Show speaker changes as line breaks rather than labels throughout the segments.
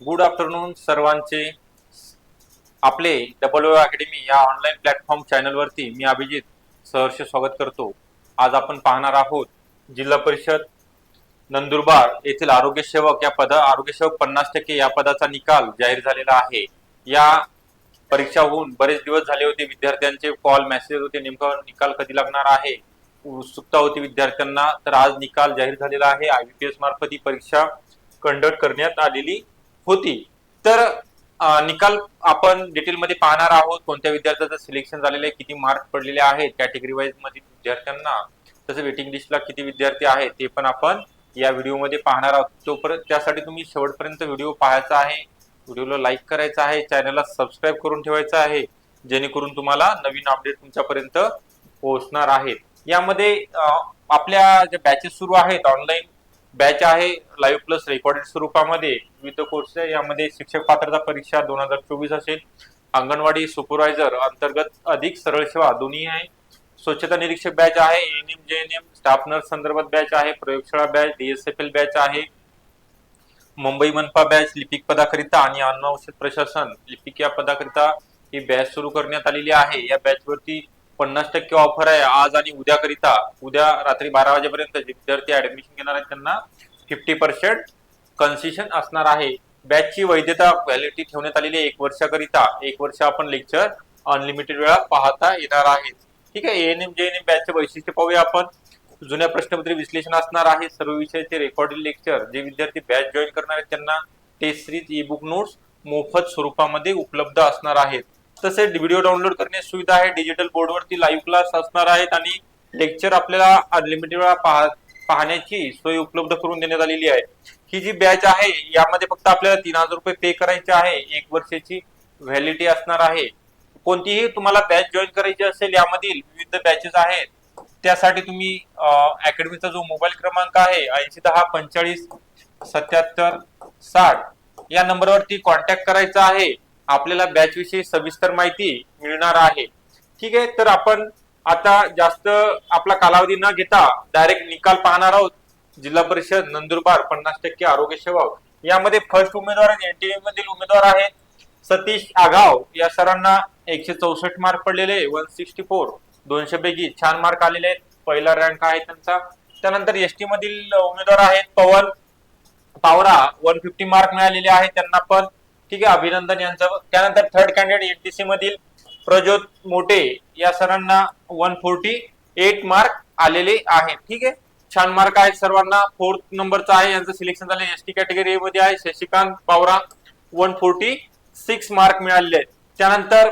Good afternoon सर्वांचे. आपले double O academy या ऑनलाईन प्लॅटफॉर्म चॅनलवरती मी अभिजित सहर्ष स्वागत करतो. आज आपण पाहणार आहोत जिल्हा परिषद नंदुरबार येथील आरोग्य सेवक या पद आरोग्य सेवक पन्नास टक्के या पदाचा निकाल जाहीर झालेला आहे. या परीक्षा होऊन बरेच दिवस झाले होते विद्यार्थ्यांचे कॉल मेसेज होते नेमका निकाल कधी लागणार आहे? उत्सुकता होती विद्यार्थ्यांना तर आज निकाल जाहीर झालेला आहे. आय बी पी एस मार्फत ही परीक्षा कंडक्ट करण्यात आलेली होती. तर निकाल आपण डिटेलमध्ये पाहणार आहोत. कोणत्या विद्यार्थ्याचं सिलेक्शन झालेलं आहे किती मार्क पडलेले आहेत कॅटेगरी वाईजमध्ये विद्यार्थ्यांना तसं वेटिंग लिस्टला किती विद्यार्थी आहेत ते पण आपण या व्हिडिओमध्ये पाहणार आहोत. तोपर्यंत त्यासाठी तुम्ही शेवटपर्यंत व्हिडिओ पाहायचा आहे. व्हिडिओला लाईक करायचा आहे. चॅनलला सबस्क्राईब करून ठेवायचा आहे. जेणेकरून तुम्हाला नवीन अपडेट तुमच्यापर्यंत पोहोचणार आहेत. यामध्ये आपल्या ज्या बॅचेस सुरू आहेत ऑनलाईन बॅच आहे लाईव्ह प्लस रेकॉर्डेड स्वरूपामध्ये. विविध कोर्स आहे. यामध्ये शिक्षक पात्रता परीक्षा दोन हजार चोवीस असेल. अंगणवाडी सुपरवायझर अंतर्गत अधिक सरळ सेवा दोन्ही आहे. स्वच्छता निरीक्षक बॅच आहे. N M J N M staff nurse संदर्भात बॅच आहे. प्रयोगशाळा बॅच डीएसएफएल बॅच आहे. मुंबई मनपा बॅच लिपिक पदाकरिता आणि अन्न औषध प्रशासन. लिपिक या पदाकरिता ही बॅच सुरू करण्यात आलेली आहे. या बॅचवरती पन्नास टक्के ऑफर आहे आज आणि उद्याकरिता. उद्या रात्री बारा वाजेपर्यंत जे विद्यार्थी ऍडमिशन घेणार आहेत त्यांना फिफ्टी पर्सेंट कन्सेशन असणार आहे. बॅचची वैधता व्हॅलिडिटी ठेवण्यात आलेली आहे एक वर्षाकरिता. एक वर्ष आपण लेक्चर अनलिमिटेड वेळा पाहता येणार आहेत. ठीक आहे N M J N M बॅचचे वैशिष्ट्य पाहूया आपण. जुन्या प्रश्नपत्री विश्लेषण असणार आहे सर्व विषयाचे रेकॉर्डेड लेक्चर जे विद्यार्थी बॅच जॉईन करणार आहेत त्यांना test series e book notes मोफत स्वरूपामध्ये उपलब्ध असणार आहेत. तसेच व्हिडिओ डाउनलोड करण्याची सुविधा आहे. डिजिटल बोर्डवरती लाईव्ह क्लास असणार आहेत आणि लेक्चर आपल्याला अनलिमिटेड वेळा पाह पाहण्याची सोय उपलब्ध करून देण्यात आलेली आहे. ही जी बॅच आहे यामध्ये फक्त आपल्याला तीन हजार रुपये पे करायचे आहे. एक वर्षाची व्हॅलिडिटी असणार आहे. कोणतीही तुम्हाला बॅच जॉईन करायची असेल यामधील विविध बॅचेस आहेत. त्यासाठी तुम्ही अकॅडमीचा जो मोबाईल क्रमांक आहे ऐंशी दहा पंचेचाळीस सत्याहत्तर साठ या नंबरवरती कॉन्टॅक्ट करायचा आहे. आपल्याला बॅच विषयी सविस्तर माहिती मिळणार आहे. ठीक आहे तर आपण आता जास्त आपला कालावधी न घेता डायरेक्ट निकाल पाहणार आहोत. जिल्हा परिषद नंदुरबार पन्नास टक्के आरोग्य सेवा. यामध्ये फर्स्ट उमेदवार एनटीए मधील उमेदवार आहेत. सतीश आघाव या सरांना एकशे चौसष्ट मार्क पडलेले वन सिक्स्टी फोर दोनशे पैकी छान मार्क आलेले आहेत. पहिला रँक आहे त्यांचा. त्यानंतर एस टी मधील उमेदवार आहेत Pawan. Pawara one fifty mark मिळालेले आहेत त्यांना पण. ठीक आहे अभिनंदन यांचं. त्यानंतर थर्ड कॅन्डिडेट एनटीसी मधील प्रज्योत मोटे या सरांना वन फोर्टी एट मार्क आलेले आहेत ठीक आहे? छान मार्क आहेत सर्वांना. फोर्थ नंबरचा आहे यांचं सिलेक्शन झालं. एस टी कॅटेगरीमध्ये आहे Shashikant Pawara one forty six mark मिळालेले आहेत. त्यानंतर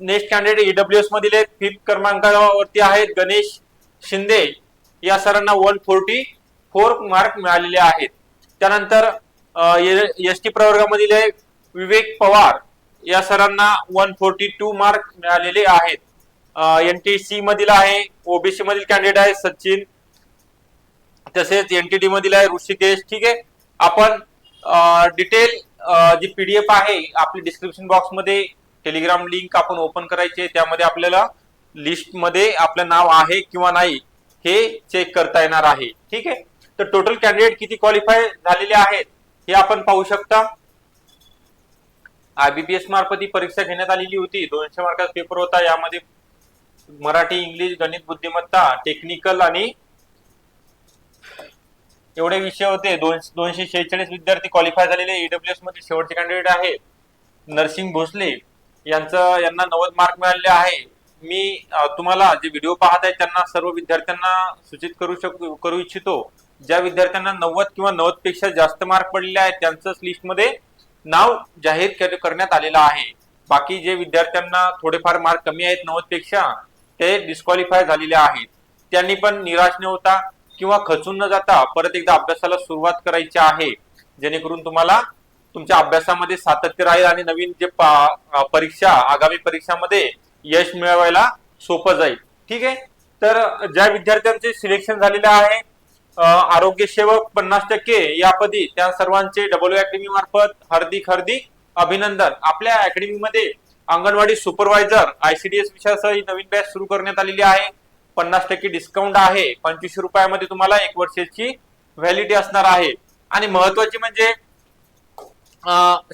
नेक्स्ट कॅन्डिडेट ईडब्ल्यू एस मधील आहेत. फिफ्थ क्रमांकावरती आहेत गणेश शिंदे. या सरांना वन फोर्टी फोर मार्क मिळालेले आहेत. त्यानंतर एस टी प्रवर्गामधील आहे विवेक पवार. या सरांना वन फोर्टी टू मार्क मिळालेले आहेत. एन टी सी मधील आहे ओबीसी मधील कॅन्डिडेट आहे सचिन. तसेच एनटीडी मधील आहे ऋषिकेश. ठीक आहे? आपण डिटेल जी पीडीएफ आहे आपली डिस्क्रिप्शन बॉक्समध्ये टेलिग्राम लिंक आपण ओपन करायची आहे. त्यामध्ये आपल्याला लिस्टमध्ये आपलं नाव आहे किंवा नाही हे चेक करता येणार आहे. ठीक आहे? तर टोटल कॅन्डिडेट किती क्वालिफाय झालेले आहेत? हे आपण पाहू शकता. आयबीपीएस मार्फत ही परीक्षा घेण्यात आलेली होती. दोनशे मार्काचा पेपर होता. यामध्ये मराठी इंग्लिश गणित बुद्धिमत्ता टेक्निकल आणि एवढे विषय होते. दोनशे शेहेचाळीस विद्यार्थी क्वालिफाय झालेले. ईडब्ल्यूएसमध्ये शेवटचे कॅन्डिडेट आहे नरसिंग भोसले. यांचं यांना नव्वद मार्क मिळालेले आहे. मी तुम्हाला जे व्हिडिओ पाहत आहे त्यांना सर्व विद्यार्थ्यांना सूचित करू शक करू इच्छितो. ज्या विद्यार्थ्यांना नव्वद किंवा नव्वदपेक्षा जास्त मार्क पडलेले आहेत त्यांचंच लिस्टमध्ये नाव जाहीर करण्यात आलेलं आहे. बाकी जे विद्यार्थ्यांना थोडेफार मार्क कमी आहेत नव्वदपेक्षा ते डिस्क्वालिफाय झालेले आहेत. त्यांनी पण निराश न होता किंवा खचून न जाता परत एकदा अभ्यासाला सुरुवात करायची आहे. जेणेकरून तुम्हाला तुमच्या अभ्यासामध्ये सातत्य राहील आणि नवीन जे परीक्षा आगामी परीक्षामध्ये यश मिळवायला सोपं जाईल. ठीक आहे? तर ज्या विद्यार्थ्यांचे सिलेक्शन झालेले आहे आरोग्य सेवक पन्नास टक्के यापदी त्या सर्वांचे डब्ल्यू अकॅडमी मार्फत हार्दिक हार्दिक अभिनंदन. आपल्या अकॅडमीमध्ये अंगणवाडी सुपरवायझर आयसीडीएस विषयासह नवीन बॅच सुरू करण्यात आलेली आहे. पन्नास टक्के डिस्काउंट आहे. पंचवीसशे रुपयामध्ये तुम्हाला एक वर्षाची व्हॅलिडिटी असणार आहे. आणि महत्वाची म्हणजे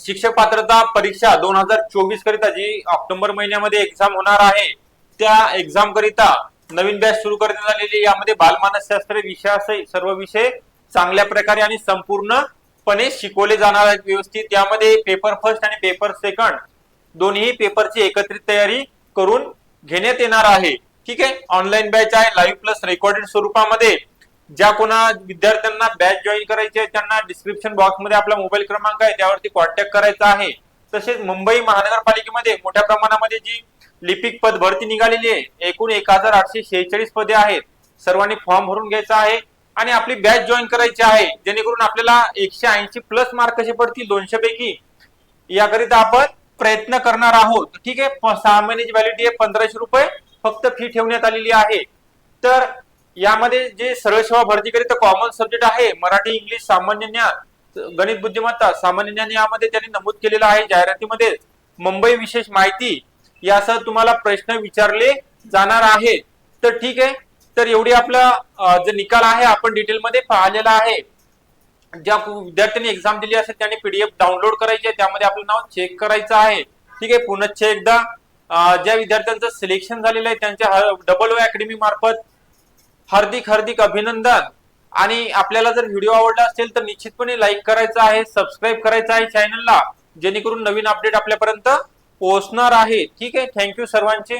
शिक्षक पात्रता परीक्षा दोन हजार चोवीस करिता जी ऑक्टोबर महिन्यामध्ये एक्झाम होणार आहे त्या एक्झाम करिता नवीन बॅच सुरू करण्यात आलेली यामध्ये बालमानसशास्त्र विषयासह सर्व विषय चांगल्या प्रकारे आणि संपूर्णपणे शिकवले जाणार आहेत व्यवस्थित. यामध्ये पेपर फर्स्ट आणि पेपर सेकंड दोन्ही पेपरची एकत्रित तयारी करून घेण्यात येणार आहे. ठीक आहे? ऑनलाईन बॅच आहे. लाईव्ह प्लस रेकॉर्डेड स्वरूपामध्ये. ज्या कोणा विद्यार्थ्यांना बॅच जॉईन करायची आहे त्यांना डिस्क्रिप्शन बॉक्समध्ये आपला मोबाईल क्रमांक आहे त्यावरती कॉन्टॅक्ट करायचा आहे. तसेच मुंबई महानगरपालिकेमध्ये मोठ्या प्रमाणामध्ये जी लिपिक पद भरती निघालेली आहे. एकूण एक हजार आठशे शेहेचाळीस पदे आहेत. सर्वांनी फॉर्म भरून घ्यायचा आहे आणि आपली बॅच जॉईन करायची आहे. जेणेकरून आपल्याला एकशे ऐंशी प्लस मार्क कसे पडतील? दोनशे पैकी याकरिता आपण प्रयत्न करणार आहोत. ठीक आहे? सहा महिन्याची व्हॅलिडिटी आहे पंधराशे रुपये फक्त फी ठेवण्यात आलेली आहे. तर यामध्ये जे सरळ सेवा भरतीकरिता कॉमन सब्जेक्ट आहे मराठी इंग्लिश सामान्य ज्ञान गणित बुद्धिमत्ता सामान्य ज्ञान यामध्ये त्यांनी नमूद केलेलं आहे जाहिरातीमध्ये. मुंबई विशेष माहिती यासह तुम्हाला प्रश्न विचारले जाणार आहेत. तर ठीक आहे. तर एवढी आपला जे जो निकाल आहे आपण डिटेलमध्ये पाहिलेला आहे. ज्या विद्यार्थ्यांनी एक्झाम दिली असेल त्यांनी पीडीएफ डाउनलोड करायची आहे. त्यामध्ये आपलं नाव चेक करायचं आहे. ठीक आहे. पुनश्च एकदा ज्या विद्यार्थ्यांचं सिलेक्शन झालेलं आहे त्यांच्या डबल ओ अकॅडमी मार्फत हार्दिक हार्दिक अभिनंदन. आणि आपल्याला जर व्हिडिओ आवडला असेल तर निश्चितपणे लाईक करायचा आहे सबस्क्राईब करायचं आहे चॅनलला जेणेकरून नवीन अपडेट आपल्यापर्यंत पोहोचणार आहे. ठीक आहे. थँक्यू सर्वांचे.